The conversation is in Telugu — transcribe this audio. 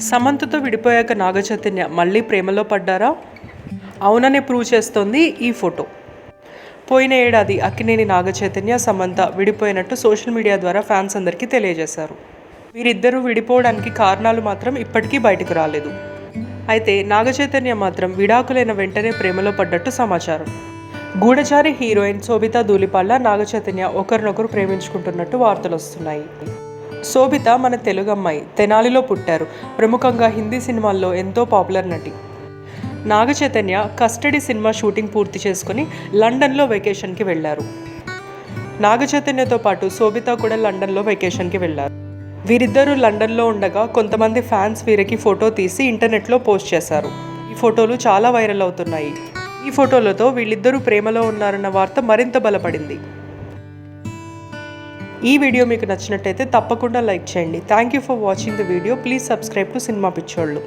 సమంతతో విడిపోయాక నాగచైతన్య మళ్ళీ ప్రేమలో పడ్డారా? అవుననే ప్రూవ్ చేస్తోంది ఈ ఫోటో పోయిన ఏడాది అక్కినేని నాగచైతన్య సమంత విడిపోయినట్టు సోషల్ మీడియా ద్వారా ఫ్యాన్స్ అందరికీ తెలియజేశారు. వీరిద్దరూ విడిపోవడానికి కారణాలు మాత్రం ఇప్పటికీ బయటకు రాలేదు. అయితే నాగచైతన్య మాత్రం విడాకులైన వెంటనే ప్రేమలో పడ్డట్టు సమాచారం. గూఢచారి హీరోయిన్ శోభితా ధూలిపాళ్ళ నాగచైతన్య ఒకరినొకరు ప్రేమించుకుంటున్నట్టు వార్తలు వస్తున్నాయి. శోభిత మన తెలుగు అమ్మాయి తెనాలిలో పుట్టారు. ప్రముఖంగా హిందీ సినిమాల్లో ఎంతో పాపులర్ నటి. నాగచైతన్య కస్టడీ సినిమా షూటింగ్ పూర్తి చేసుకుని లండన్లో వెకేషన్కి వెళ్ళారు. నాగచైతన్యతో పాటు శోభిత కూడా లండన్లో వెకేషన్కి వెళ్ళారు. వీరిద్దరూ లండన్లో ఉండగా కొంతమంది ఫ్యాన్స్ వీరికి ఫోటో తీసి ఇంటర్నెట్లో పోస్ట్ చేశారు. ఈ ఫోటోలు చాలా వైరల్ అవుతున్నాయి. ఈ ఫోటోలతో వీళ్ళిద్దరూ ప్రేమలో ఉన్నారన్న వార్త మరింత బలపడింది. ఈ వీడియో మీకు నచ్చినట్టయితే తప్పకుండా లైక్ చేయండి. Thank you for watching the video please subscribe to cinema పిచ్చోళ్ళు